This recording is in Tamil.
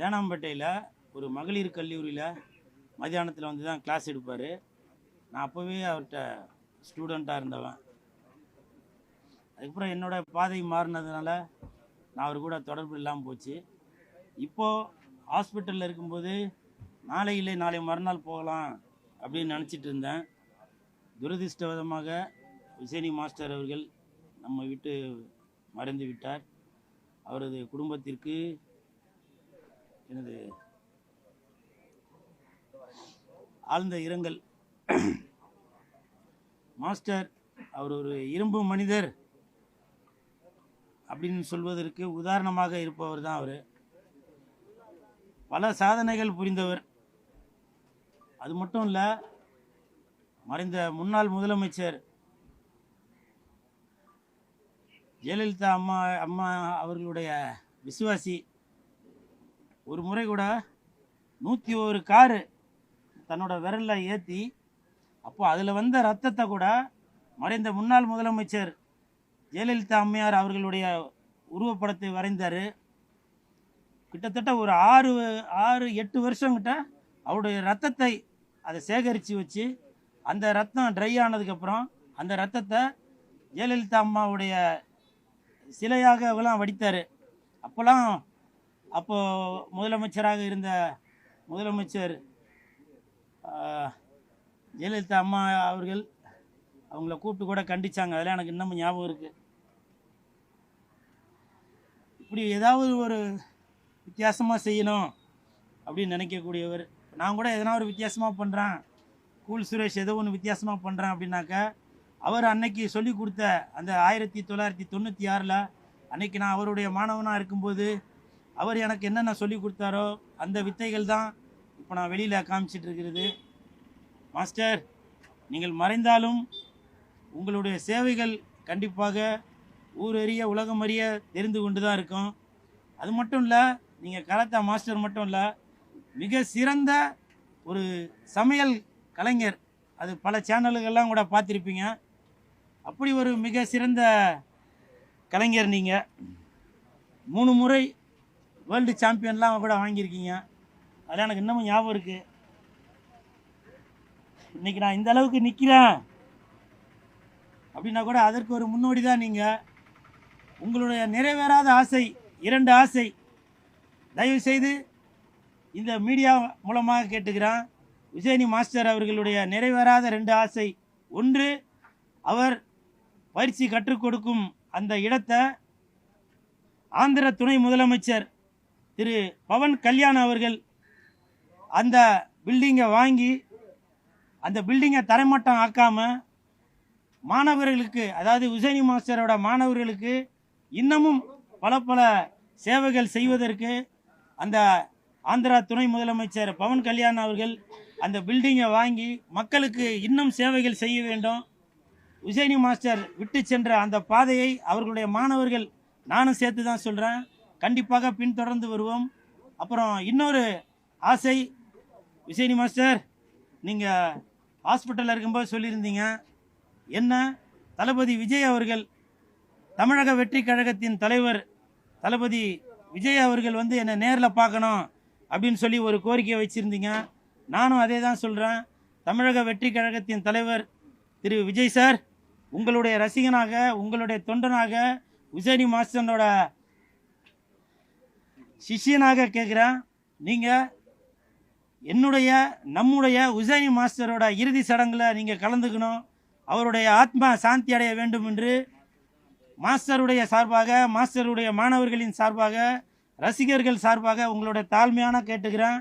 தேனாம்பேட்டையில் ஒரு மகளிர் கல்லூரியில் மதியானத்தில் வந்து தான் கிளாஸ் எடுப்பார். நான் அப்போவே அவர்கிட்ட ஸ்டூடெண்ட்டாக இருந்தவன். அதுக்கப்புறம் என்னோட பாதை மாறினதுனால நான் அவர் கூட தொடர்பு இல்லாமல் போச்சு. இப்போது ஹாஸ்பிட்டலில் இருக்கும்போது நாளை இல்லை நாளை மறுநாள் போகலாம் அப்படின்னு நினச்சிட்டு இருந்தேன். துரதிர்ஷ்டவசமாக விசேனி மாஸ்டர் அவர்கள் நம்ம விட்டு மறைந்து விட்டார். அவரது குடும்பத்திற்கு எனது ஆழ்ந்த இரங்கல். மாஸ்டர் அவர் ஒரு இரும்பு மனிதர் அப்படின்னு சொல்வதற்கு உதாரணமாக இருப்பவர் தான் அவர். பல சாதனைகள் புரிந்தவர். அது மட்டும் இல்லை மறைந்த முன்னாள் முதலமைச்சர் ஜெயலலிதா அம்மா அம்மா அவர்களுடைய விசுவாசி ஒரு முறை கூட நூற்றி ஒரு காரு தன்னோட விரலில் ஏற்றி அப்போ அதில் வந்த ரத்தத்தை கூட மறைந்த முன்னாள் முதலமைச்சர் ஜெயலலிதா அம்மையார் அவர்களுடைய உருவப்படத்தை வரைந்தார். கிட்டத்தட்ட ஒரு ஆறு ஆறு எட்டு வருஷங்கிட்ட அவருடைய ரத்தத்தை அதை சேகரித்து வச்சு அந்த ரத்தம் ட்ரை ஆனதுக்கப்புறம் அந்த ரத்தத்தை ஜெயலலிதா அம்மாவுடைய சிலையாக வடித்தார். அப்போல்லாம் அப்போது முதலமைச்சராக இருந்த முதலமைச்சர் ஜெயலலிதா அம்மா அவர்கள் அவங்கள கூப்பிட்டு கூட கண்டிச்சாங்க. அதெல்லாம் எனக்கு இன்னமும் ஞாபகம் இருக்குது இப்படி ஏதாவது ஒரு வித்தியாசமாக செய்யணும் அப்படின்னு நினைக்கக்கூடியவர். நான் கூட எதனா ஒரு வித்தியாசமாக பண்ணுறேன் கூல் சுரேஷ் ஏதோ ஒன்று வித்தியாசமாக பண்ணுறேன் அப்படின்னாக்கா அவர் அன்னைக்கு சொல்லி கொடுத்த அந்த ஆயிரத்தி தொள்ளாயிரத்தி தொண்ணூற்றி ஆறில் அன்னைக்கு நான் அவருடைய மாணவனாக இருக்கும்போது அவர் எனக்கு என்னென்ன சொல்லி கொடுத்தாரோ அந்த வித்தைகள் தான் இப்போ நான் வெளியில் காமிச்சிட்டு இருக்கிறது. மாஸ்டர் நீங்கள் மறைந்தாலும் உங்களுடைய சேவைகள் கண்டிப்பாக ஊரறிய அறிய தெரிந்து கொண்டு தான் இருக்கும். அது மட்டும் இல்லை நீங்கள் கராத்தா மாஸ்டர் மட்டும் இல்லை மிக சிறந்த ஒரு சமையல் கலைஞர். அது பல சேனல்கள்லாம் கூட பார்த்துருப்பீங்க. அப்படி ஒரு மிக சிறந்த கலைஞர் நீங்கள் மூணு முறை வேர்ல்டு சாம்பியன்லாம் அவங்க கூட வாங்கியிருக்கீங்க. அதெல்லாம் எனக்கு இன்னமும் ஞாபகம் இருக்குது இன்னைக்கு நான் இந்த அளவுக்கு நிற்கிறேன் அப்படின்னா கூட அதற்கு ஒரு முன்னோடி தான் நீங்கள் உங்களுடைய நிறைவேறாத ஆசை இரண்டு ஆசை. தயவு செய்து இந்த மீடியா மூலமாக கேட்டுக்கிறேன். விஜயனி மாஸ்டர் அவர்களுடைய நிறைவேறாத ரெண்டு ஆசை. ஒன்று அவர் பயிற்சி கற்றுக் கொடுக்கும் அந்த இடத்தை ஆந்திர துணை முதலமைச்சர் திரு பவன் கல்யாண் அவர்கள் அந்த பில்டிங்கை வாங்கி அந்த பில்டிங்கை தரைமட்டம் ஆக்காமல் மாணவர்களுக்கு அதாவது உசைனி மாஸ்டரோட மாணவர்களுக்கு இன்னமும் பல பல சேவைகள் செய்வதற்கு அந்த ஆந்திரா துணை முதலமைச்சர் பவன் கல்யாண் அவர்கள் அந்த பில்டிங்கை வாங்கி மக்களுக்கு இன்னும் சேவைகள் செய்ய வேண்டும். உசைனி மாஸ்டர் விட்டு சென்ற அந்த பாதையை அவர்களுடைய மாணவர்கள் நானும் சேர்த்து தான் சொல்கிறேன் கண்டிப்பாக பின்தொடர்ந்து வருவோம். அப்புறம் இன்னொரு ஆசை விசேனி மாஸ்டர் நீங்கள் ஹாஸ்பிட்டலில் இருக்கும்போது சொல்லியிருந்தீங்க. என்ன? தளபதி விஜய் அவர்கள் தமிழக வெற்றி கழகத்தின் தலைவர் தளபதி விஜய் அவர்கள் வந்து என்னை நேரில் பார்க்கணும் அப்படின்னு சொல்லி ஒரு கோரிக்கை வச்சுருந்தீங்க. நானும் அதே தான் சொல்கிறேன் தமிழக வெற்றி கழகத்தின் தலைவர் திரு விஜய் சார் உங்களுடைய ரசிகனாக உங்களுடைய தொண்டனாக உசேனி மாஸ்டரோட சிஷ்யனாக கேட்குறேன் நீங்கள் என்னுடைய நம்முடைய உசைனி மாஸ்டரோட இறுதி சடங்கில் நீங்கள் கலந்துக்கணும். அவருடைய ஆத்மா சாந்தி அடைய வேண்டும் என்று மாஸ்டருடைய சார்பாக மாஸ்டருடைய மாணவர்களின் சார்பாக ரசிகர்கள் சார்பாக உங்களுடைய தாழ்மையான கேட்டுக்கிறேன்.